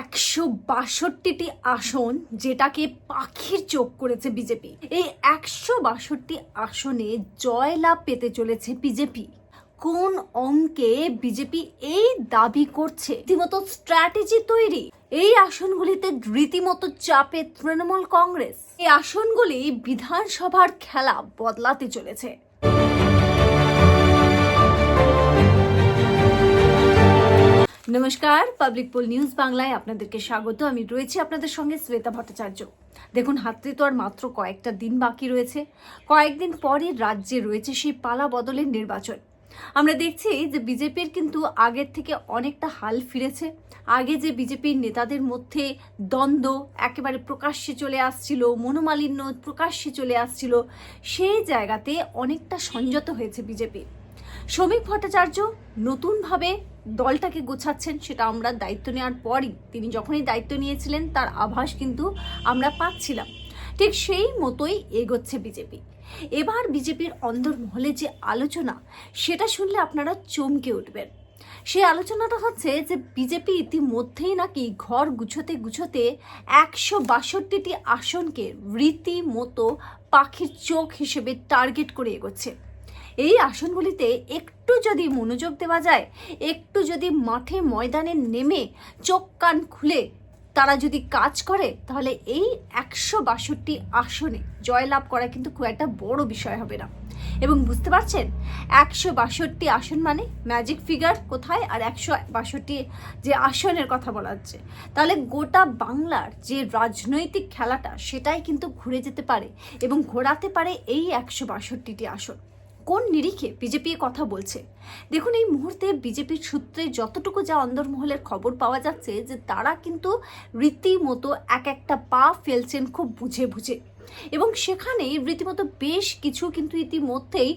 একশো বাষট্টিটি আসন যেটাকে পাখির চোখ করেছে বিজেপি। এই একশো বাষট্টি আসনে জয়লাভ পেতে চলেছে বিজেপি। কোন অঙ্কে বিজেপি এই দাবি করছে? রীতিমতো স্ট্র্যাটেজি তৈরি। এই আসনগুলিতে রীতিমতো চাপে তৃণমূল কংগ্রেস। এই আসনগুলি বিধানসভার খেলা বদলাতে চলেছে। নমস্কার পাবলিক পোল নিউজ বাংলায় আপনাদেরকে স্বাগত। আমি রয়েছি আপনাদের সঙ্গে শ্বেতা ভট্টাচার্য। দেখুন, হাতে তো আর মাত্র কয়েকটা দিন বাকি রয়েছে। কয়েকদিন পরই রাজ্যে রয়েছে সেই পালা বদলের নির্বাচন। আমরা দেখছি যে বিজেপির কিন্তু আগের থেকে অনেকটা হাল ফিরেছে। আগে যে বিজেপির নেতাদের মধ্যে দ্বন্দ্ব একেবারে প্রকাশ্যে চলে আসছিল, মনোমালিন্য প্রকাশ্যে চলে আসছিল, সেই জায়গাতে অনেকটা সংযত হয়েছে বিজেপি। শ্রমিক ভট্টাচার্য, নতুনভাবে দলটাকে গোছাচ্ছেন সেটা আমরা দায়িত্ব নেওয়ার পরই। তিনি যখনই দায়িত্ব নিয়েছিলেন, তার আভাস কিন্তু আমরা পাচ্ছিলাম। ঠিক সেই মতোই এগোচ্ছে বিজেপি। এবার বিজেপির অন্দরমহলে যে আলোচনা, সেটা শুনলে আপনারা চমকে উঠবেন। সেই আলোচনাটা হচ্ছে যে, বিজেপি ইতিমধ্যেই নাকি ঘর গুছোতে গুছোতে একশো বাষট্টিটি আসনকে রীতিমতো পাখির চোখ হিসেবে টার্গেট করে এগোচ্ছে। এই আসনগুলিতে একটু যদি মনোযোগ দেওয়া যায়, একটু যদি মাঠে ময়দানে নেমে চোখ কান খুলে তারা যদি কাজ করে, তাহলে এই একশো বাষট্টি আসনে জয়লাভ করা কিন্তু খুব একটা বড় বিষয় হবে না। এবং বুঝতে পারছেন? একশো বাষট্টি আসন মানে ম্যাজিক ফিগার কোথায় আর একশো বাষট্টি যে আসনের কথা বলা হচ্ছে। তাহলে গোটা বাংলার যে রাজনৈতিক খেলাটা, সেটাই কিন্তু ঘুরে যেতে পারে এবং ঘোরাতে পারে এই একশো বাষট্টিটি আসন। কোন নিরিখে বিজেপি কথা বলছে? দেখুন, এই মুহূর্তে বিজেপির সূত্রে যতটুকু যা অন্দরমহলের খবর পাওয়া যাচ্ছে যে তারা কিন্তু রীতিমতো এক একটা পা ফেলছেন খুব বুঝে বুঝে। এবং সেখানে রীতিমতো বেশ কিছু কিন্তু ইতিমধ্যেই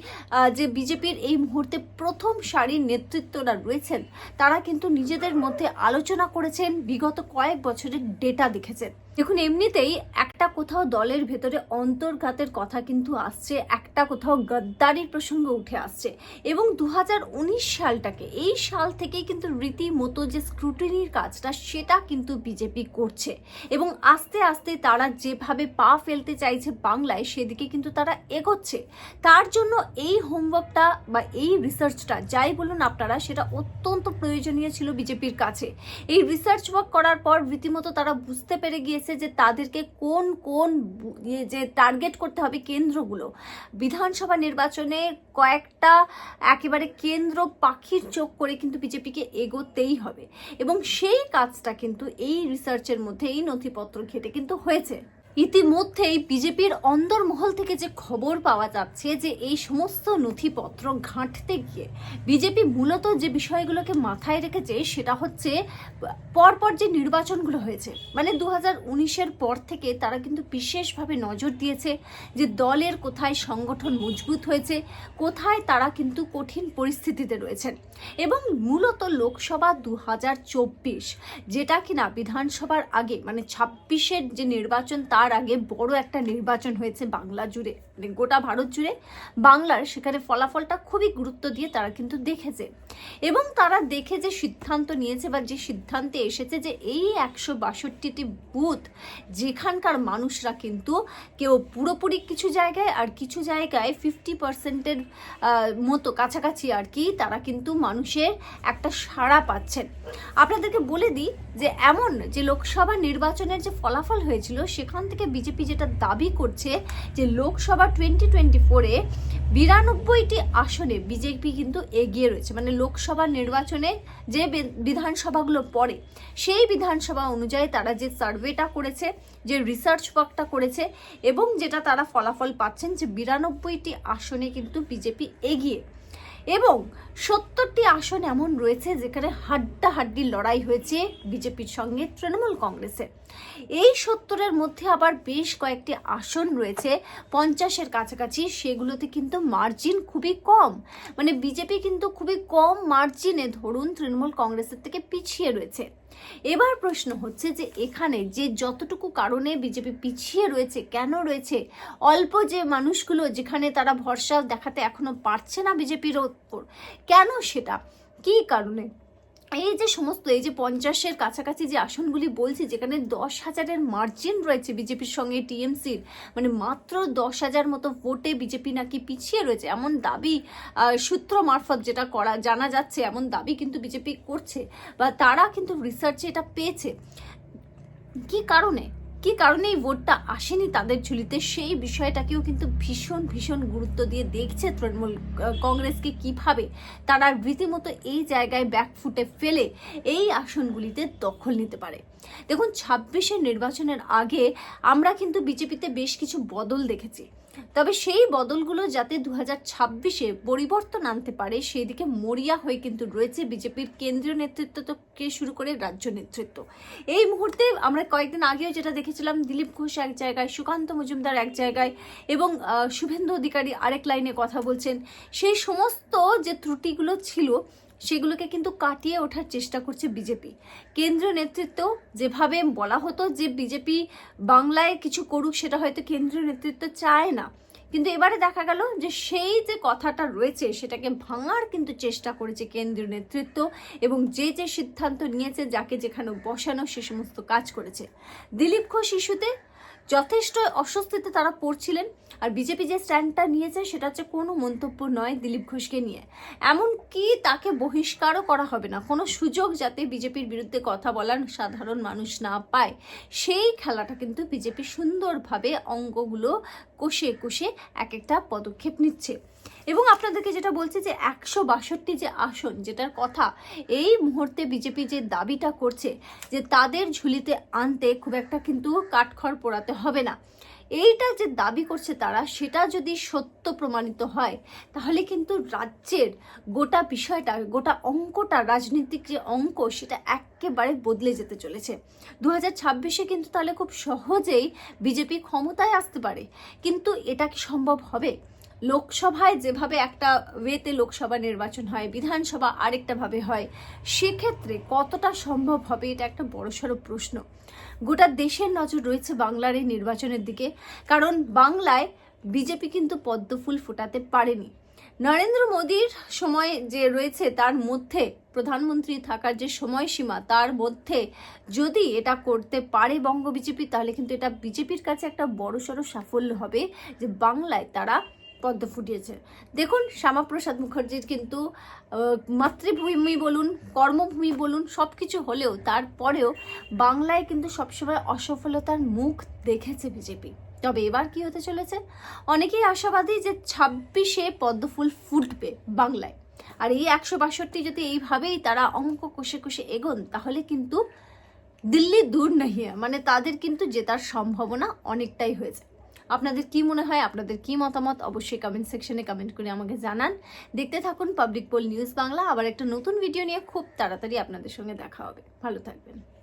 যে বিজেপির এই মুহূর্তে প্রথম সারির নেতৃত্বরা রয়েছেন, তারা কিন্তু নিজেদের মধ্যে আলোচনা করেছেন, বিগত কয়েক বছরের ডেটা দেখেছেন। দেখুন, এমনিতেই একটা কোথাও দলের ভেতরে অন্তর্ঘাতের কথা কিন্তু আসছে, একটা কোথাও গদ্দারির প্রসঙ্গ উঠে আসছে। এবং দু হাজার উনিশ সালটাকে, এই সাল থেকেই কিন্তু রীতিমতো যে স্ক্রুটিনির কাজটা, সেটা কিন্তু বিজেপি করছে। এবং আস্তে আস্তে তারা যেভাবে পা ফেলতে চাইছে বাংলায়, সেদিকে কিন্তু তারা এগোচ্ছে। তার জন্য এই হোমওয়ার্কটা বা এই রিসার্চটা যাই বলুন আপনারা, সেটা অত্যন্ত প্রয়োজনীয় ছিল বিজেপির কাছে। এই রিসার্চ ওয়ার্ক করার পর রীতিমতো তারা বুঝতে পেরে গিয়েছে যে তাদেরকে কোন কোন ইয়ে যে টার্গেট করতে হবে কেন্দ্রগুলো। বিধানসভা নির্বাচনে কয়েকটা একেবারে কেন্দ্র পাখির চোখ করে কিন্তু বিজেপিকে এগোতেই হবে। এবং সেই কাজটা কিন্তু এই রিসার্চের মধ্যে এই নথিপত্র ঘেটে কিন্তু হয়েছে। ইতিমধ্যেই বিজেপির অন্দরমহল থেকে যে খবর পাওয়া যাচ্ছে যে এই সমস্ত নথিপত্র ঘাঁটতে গিয়ে বিজেপি মূলত যে বিষয়গুলোকে মাথায় রেখেছে সেটা হচ্ছে, পরপর যে নির্বাচনগুলো হয়েছে মানে দু হাজার পর থেকে তারা কিন্তু বিশেষভাবে নজর দিয়েছে যে দলের কোথায় সংগঠন মজবুত হয়েছে, কোথায় তারা কিন্তু কঠিন পরিস্থিতিতে রয়েছেন। এবং মূলত লোকসভা দু হাজার চব্বিশ, যেটা কিনা বিধানসভার আগে মানে ছাব্বিশের যে নির্বাচন, তার আগে বড় একটা নির্বাচন হয়েছে বাংলা জুড়ে। মানে গোটা ভারত জুড়ে বাংলার সেখানে ফলাফলটা খুবই গুরুত্ব দিয়ে তারা কিন্তু দেখেছে। এবং তারা দেখে যে সিদ্ধান্ত নিয়েছে বা যে সিদ্ধান্তে এসেছে যে এই একশো বাষট্টিটি বুথ যেখানকার মানুষরা কিন্তু কেউ পুরোপুরি কিছু জায়গায় আর কিছু জায়গায় ফিফটি পার্সেন্টের মতো কাছাকাছি আর কি তারা কিন্তু মানুষের একটা সাড়া পাচ্ছেন। আপনাদেরকে বলে দিই যে এমন যে লোকসভা নির্বাচনের যে ফলাফল হয়েছিল, সেখান থেকে বিজেপি যেটা দাবি করছে যে লোকসভা টোয়েন্টি টোয়েন্টি ফোরে বিরানব্বইটি আসনে বিজেপি কিন্তু এগিয়ে রয়েছে। মানে লোকসভা নির্বাচনে যে বিধানসভাগুলো পড়ে, সেই বিধানসভা অনুযায়ী তারা যে সার্ভেটা করেছে, যে রিসার্চ ওয়ার্কটা করেছে এবং যেটা তারা ফলাফল পাচ্ছেন যে বিরানব্বইটি আসনে কিন্তু বিজেপি এগিয়ে এবং সত্তরটি আসন এমন রয়েছে যেখানে হাড্ডাহাড্ডি লড়াই হয়েছে বিজেপির সঙ্গে তৃণমূল কংগ্রেসের। এই সত্তরের মধ্যে আবার বেশ কয়েকটি আসন রয়েছে, পঞ্চাশের কাছাকাছি, সেগুলোতে কিন্তু মার্জিন খুবই কম। মানে বিজেপি কিন্তু খুবই কম মার্জিনে ধরুন তৃণমূল কংগ্রেসের থেকে পিছিয়ে রয়েছে। এবার প্রশ্ন হচ্ছে যে এখানে যে যতটুকু কারণে বিজেপি পিছিয়ে রয়েছে, কেন রয়েছে, অল্প যে মানুষগুলো যেখানে তারা ভরসা দেখাতে এখনও পারছে না বিজেপির ওপর, কেন সেটা, কী কারণে? এই যে সমস্ত, এই যে পঞ্চাশের কাছাকাছি যে আসনগুলি বলছি, যেখানে দশ হাজারের মার্জিন রয়েছে বিজেপির সঙ্গে টিএমসির মানে মাত্র দশ হাজার মতো ভোটে বিজেপি নাকি পিছিয়ে রয়েছে, এমন দাবি সূত্র মারফত যেটা করা, জানা যাচ্ছে, এমন দাবি কিন্তু বিজেপি করছে, বা তারা কিন্তু রিসার্চে এটা পেয়েছে। কি কারণে? কি কারণে এই ভোটটা আসেনি তাদের ঝুলিতে? সেই বিষয়টাকেও কিন্তু ভীষণ ভীষণ গুরুত্ব দিয়ে দেখছে তৃণমূল কংগ্রেসকে কীভাবে তারা রীতিমতো এই জায়গায় ব্যাকফুটে ফেলে এই আসনগুলিতে দখল নিতে পারে। দেখুন, ছাব্বিশের নির্বাচনের আগে আমরা কিন্তু বিজেপিতে বেশ কিছু বদল দেখেছি। তবে সেই বদলগুলো যাতে দু হাজার ছাব্বিশে পরিবর্তন আনতে পারে সেই দিকে মরিয়া হয়ে কিন্তু রয়েছে বিজেপির কেন্দ্রীয় নেতৃত্ব থেকে শুরু করে রাজ্য নেতৃত্ব। এই মুহূর্তে আমরা কয়েকদিন আগেও যেটা দেখেছিলাম, দিলীপ ঘোষ এক জায়গায়, সুকান্ত মজুমদার এক জায়গায় এবং শুভেন্দু অধিকারী আরেক লাইনে কথা বলছেন। সেই সমস্ত যে ত্রুটিগুলো ছিল সেগুলোকে কিন্তু কাটিয়ে ওঠার চেষ্টা করছে বিজেপি। কেন্দ্রীয় নেতৃত্ব যেভাবে বলা হতো যে বিজেপি বাংলায় কিছু করুক, সেটা হয়তো কেন্দ্রীয় নেতৃত্ব চায় না। কিন্তু এবারে দেখা গেল যে সেই যে কথাটা রয়েছে, সেটাকে ভাঙার কিন্তু চেষ্টা করেছে কেন্দ্রীয় নেতৃত্ব এবং যে যে সিদ্ধান্ত নিয়েছে, যাকে যেখানে বসানো, সে সমস্ত কাজ করেছে। দিলীপ ঘোষ ইস্যুতে যথেষ্ট অস্বস্তিতে তারা পড়ছিলেন। আর বিজেপি যে স্ট্যান্ডটা নিয়েছে, সেটা হচ্ছে কোনো মন্তব্য নয় দিলীপ ঘোষকে নিয়ে। এমন কি তাকে বহিষ্কারও করা হবে না? কোনো সুযোগ যাতে বিজেপির বিরুদ্ধে কথা বলার সাধারণ মানুষ না পায়, সেই খেলাটা কিন্তু বিজেপি সুন্দরভাবে অঙ্গগুলো কষে কষে এক একটা পদক্ষেপ নিচ্ছে। এবং আপনাদেরকে যেটা বলছি যে একশো বাষট্টি যে আসন যেটার কথা, এই মুহূর্তে বিজেপি যে দাবিটা করছে যে তাদের ঝুলিতে আনতে খুব একটা কিন্তু কাঠখড় পোড়াতে হবে না। এইটা যে দাবি করছে তারা, সেটা যদি সত্য প্রমাণিত হয়, তাহলে কিন্তু রাজ্যের গোটা বিষয়টা, গোটা অঙ্কটা, রাজনৈতিক যে অঙ্ক, সেটা একেবারে বদলে যেতে চলেছে। দু হাজার ছাব্বিশে কিন্তু তাহলে খুব সহজেই বিজেপি ক্ষমতায় আসতে পারে। কিন্তু এটা কি সম্ভব হবে? লোকসভায় যেভাবে একটা ওয়েতে লোকসভা নির্বাচন হয়, বিধানসভা আরেকটা ভাবে হয়, সেক্ষেত্রে কতটা সম্ভব হবে এটা একটা বড়সড় প্রশ্ন। গোটা দেশের নজর রয়েছে বাংলার এই নির্বাচনের দিকে, কারণ বাংলায় বিজেপি কিন্তু পদ্মফুল ফোটাতে পারেনি। নরেন্দ্র মোদীর সময় যে রয়েছে তার মধ্যে প্রধানমন্ত্রী থাকার যে সময়সীমা, তার মধ্যে যদি এটা করতে পারে বঙ্গ বিজেপি, তাহলে কিন্তু এটা বিজেপির কাছে একটা বড়সড় সাফল্য হবে যে বাংলায় তারা পদ্ম ফুটিয়েছে। দেখুন, শ্যামাপ্রসাদ মুখার্জির কিন্তু মাতৃভূমি বলুন, কর্মভূমি বলুন সব কিছু হলেও তারপরেও বাংলায় কিন্তু সবসময় অসফলতার মুখ দেখেছে বিজেপি। তবে এবার কি হতে চলেছে? অনেকেই আশাবাদী যে ছাব্বিশে পদ্মফুল ফুটবে বাংলায়। আর এই একশো বাষট্টি যদি এইভাবেই তারা অঙ্ক কষে কষে এগোন, তাহলে কিন্তু দিল্লি দূর নাহি হ্যায়। মানে তাদের কিন্তু জেতার সম্ভাবনা অনেকটাই হয়েছে। আপনাদের কি মনে হয়, আপনাদের কি মতামত, অবশ্যই কমেন্ট সেকশনে কমেন্ট করে আমাকে জানান। দেখতে থাকুন পাবলিক পোল নিউজ বাংলা আবার একটা নতুন ভিডিও নিয়ে খুব তাড়াতাড়ি আপনাদের সঙ্গে দেখা হবে। ভালো থাকবেন।